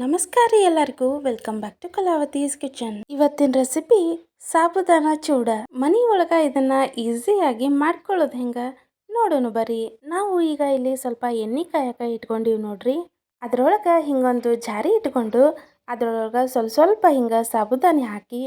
ನಮಸ್ಕಾರ ಎಲ್ಲರಿಗೂ. Welcome back to Kalavathi's kitchen ಇವತ್ತಿನ ರೆಸಿಪಿ ಸಾಬುದಾನ ಚೂಡ. ಮನಿ ಒಳಗ ಇದನ್ನ ಈಸಿಯಾಗಿ ಮಾಡ್ಕೊಳ್ಳೋದು ಹೆಂಗ? ನೋಡೋಣ ಬರ್ರಿ. ನಾವು ಈಗ ಇಲ್ಲಿ ಸ್ವಲ್ಪ ಎಣ್ಣೆ ಕಾಯಕ ಇಟ್ಕೊಂಡಿವಿ ನೋಡ್ರಿ. ಅದ್ರೊಳಗ ಹಿಂಗೊಂದು ಜಾರಿ ಇಟ್ಕೊಂಡು ಅದ್ರೊಳಗ ಸ್ವಲ್ಪ ಸ್ವಲ್ಪ ಹಿಂಗ ಸಾಬುದಾನಿ ಹಾಕಿ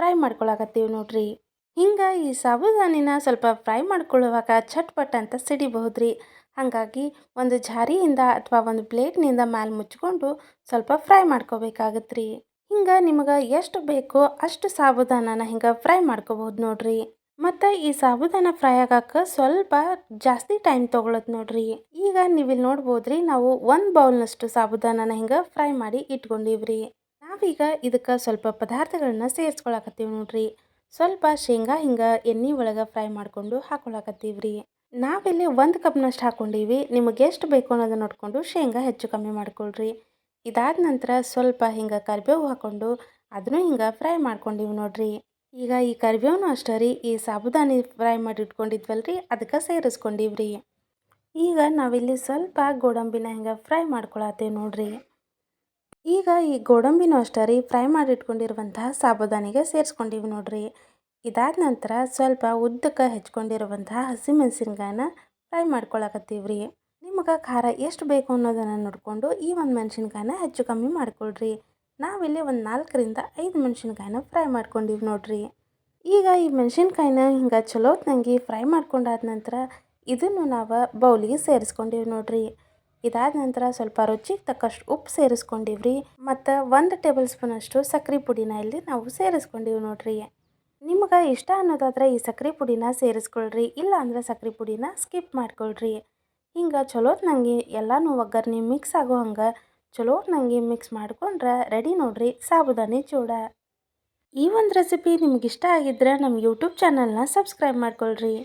ಫ್ರೈ ಮಾಡ್ಕೊಳಕತ್ತೀವಿ ನೋಡ್ರಿ. ಹಿಂಗ ಈ ಸಾಬುದಾನಿನ ಸ್ವಲ್ಪ ಫ್ರೈ ಮಾಡ್ಕೊಳ್ಳುವಾಗ ಚಟ್ಪಟ್ ಅಂತ ಸಿಡಿಬಹುದ್ರಿ. ಹಾಗಾಗಿ ಒಂದು ಜಾರಿಯಿಂದ ಅಥವಾ ಒಂದು ಪ್ಲೇಟ್ನಿಂದ ಮ್ಯಾಲೆ ಮುಚ್ಕೊಂಡು ಸ್ವಲ್ಪ ಫ್ರೈ ಮಾಡ್ಕೋಬೇಕಾಗತ್ತೆ ರೀ ಹಿಂಗೆ ನಿಮಗೆ ಎಷ್ಟು ಬೇಕೋ ಅಷ್ಟು ಸಾಬುದಾನನ ಹಿಂಗೆ ಫ್ರೈ ಮಾಡ್ಕೋಬಹುದು ನೋಡ್ರಿ. ಮತ್ತು ಈ ಸಾಬುದಾನ ಫ್ರೈ ಆಗಕ್ಕೆ ಸ್ವಲ್ಪ ಜಾಸ್ತಿ ಟೈಮ್ ತೊಗೊಳತ್ ನೋಡ್ರಿ. ಈಗ ನೀವಿಲ್ಲಿ ನೋಡ್ಬೋದ್ರಿ ನಾವು ಒಂದು ಬೌಲ್ನಷ್ಟು ಸಾಬುದಾನನ ಹಿಂಗೆ ಫ್ರೈ ಮಾಡಿ ಇಟ್ಕೊಂಡಿವ್ರಿ. ನಾವೀಗ ಇದಕ್ಕೆ ಸ್ವಲ್ಪ ಪದಾರ್ಥಗಳನ್ನ ಸೇರಿಸ್ಕೊಳಕತ್ತೀವಿ ನೋಡ್ರಿ. ಸ್ವಲ್ಪ ಶೇಂಗಾ ಹಿಂಗೆ ಎಣ್ಣೆ ಒಳಗೆ ಫ್ರೈ ಮಾಡಿಕೊಂಡು ಹಾಕೊಳಕತ್ತೀವಿ ರೀ ನಾವಿಲ್ಲಿ ಒಂದು ಕಪ್ನಷ್ಟು ಹಾಕ್ಕೊಂಡೀವಿ ನಿಮಗೆ ಎಷ್ಟು ಬೇಕು ಅನ್ನೋದನ್ನ ನೋಡಿಕೊಂಡು ಶೇಂಗಾ ಹೆಚ್ಚು ಕಮ್ಮಿ ಮಾಡ್ಕೊಳ್ರಿ. ಇದಾದ ನಂತರ ಸ್ವಲ್ಪ ಹಿಂಗೆ ಕರಿಬೇವು ಹಾಕ್ಕೊಂಡು ಅದನ್ನು ಹಿಂಗೆ ಫ್ರೈ ಮಾಡ್ಕೊಂಡಿವಿ ನೋಡ್ರಿ. ಈಗ ಈ ಕರಿಬೇವನು ಅಷ್ಟೇ ರೀ, ಈ ಸಾಬುದಾನಿ ಫ್ರೈ ಮಾಡಿ ರೀ ಅದಕ್ಕೆ ಸೇರಿಸ್ಕೊಂಡಿವ್ರಿ. ಈಗ ನಾವಿಲ್ಲಿ ಸ್ವಲ್ಪ ಗೋಡಂಬಿನ ಹಿಂಗೆ ಫ್ರೈ ಮಾಡ್ಕೊಳತ್ತೇವೆ ನೋಡ್ರಿ. ಈಗ ಈ ಗೋಡಂಬಿನೂ ಅಷ್ಟೇ ರೀ ಫ್ರೈ ಮಾಡಿಟ್ಕೊಂಡಿರುವಂತಹ ಸಾಬುದಾನಿಗೆ ಸೇರಿಸ್ಕೊಂಡಿವಿ ನೋಡ್ರಿ. ಇದಾದ ನಂತರ ಸ್ವಲ್ಪ ಉದ್ದಕ್ಕೆ ಹೆಚ್ಕೊಂಡಿರುವಂತಹ ಹಸಿಮೆಣಸಿನ್ಕಾಯನ್ನ ಫ್ರೈ ಮಾಡ್ಕೊಳಕತ್ತೀವಿ ರೀ ನಿಮಗೆ ಖಾರ ಎಷ್ಟು ಬೇಕು ಅನ್ನೋದನ್ನು ನೋಡಿಕೊಂಡು ಈ ಒಂದು ಮೆಣಸಿನ್ಕಾಯನ್ನ ಹೆಚ್ಚು ಕಮ್ಮಿ ಮಾಡ್ಕೊಳ್ರಿ. ನಾವಿಲ್ಲಿ ಒಂದು ನಾಲ್ಕರಿಂದ ಐದು ಮೆಣಸಿನಕಾಯಿನ ಫ್ರೈ ಮಾಡ್ಕೊಂಡಿವಿ ನೋಡ್ರಿ. ಈಗ ಈ ಮೆಣಸಿನ್ಕಾಯಿನ ಹಿಂಗೆ ಚಲೋತ್ನಂಗೆ ಫ್ರೈ ಮಾಡ್ಕೊಂಡಾದ ನಂತರ ಇದನ್ನು ನಾವು ಬೌಲಿಗೆ ಸೇರಿಸ್ಕೊಂಡಿವಿ ನೋಡ್ರಿ. ಇದಾದ ನಂತರ ಸ್ವಲ್ಪ ರುಚಿಗೆ ತಕ್ಕಷ್ಟು ಉಪ್ಪು ಸೇರಿಸ್ಕೊಂಡಿವ್ರಿ. ಮತ್ತು ಒಂದು ಟೇಬಲ್ ಸ್ಪೂನಷ್ಟು ಸಕ್ಕರೆ ಪುಡಿನ ಇಲ್ಲಿ ನಾವು ಸೇರಿಸ್ಕೊಂಡಿವಿ ನೋಡ್ರಿ. ನಿಮ್ಗೆ ಇಷ್ಟ ಅನ್ನೋದಾದ್ರೆ ಈ ಸಕ್ಕರೆ ಪುಡಿನ ಸೇರಿಸ್ಕೊಳ್ರಿ, ಇಲ್ಲ ಅಂದ್ರೆ ಸಕ್ಕರೆ ಪುಡಿನ ಸ್ಕಿಪ್ ಮಾಡ್ಕೊಳ್ರಿ. ಹಿಂಗೆ ಚಲೋತ್ನಂಗೆ ಎಲ್ಲನೂ ಒಗ್ಗರಣೆ ಮಿಕ್ಸ್ ಆಗೋ ಹಂಗೆ ಚಲೋತ್ನಂಗೆ ಮಿಕ್ಸ್ ಮಾಡ್ಕೊಂಡ್ರೆ ರೆಡಿ ನೋಡ್ರಿ ಸಾಬುದಾನಿ ಚೂಡ. ಈ ಒಂದು ರೆಸಿಪಿ ನಿಮ್ಗೆ ಇಷ್ಟ ಆಗಿದ್ರೆ ನಮ್ಮ ಯೂಟ್ಯೂಬ್ ಚಾನಲ್ನ ಸಬ್ಸ್ಕ್ರೈಬ್ ಮಾಡ್ಕೊಳ್ರಿ.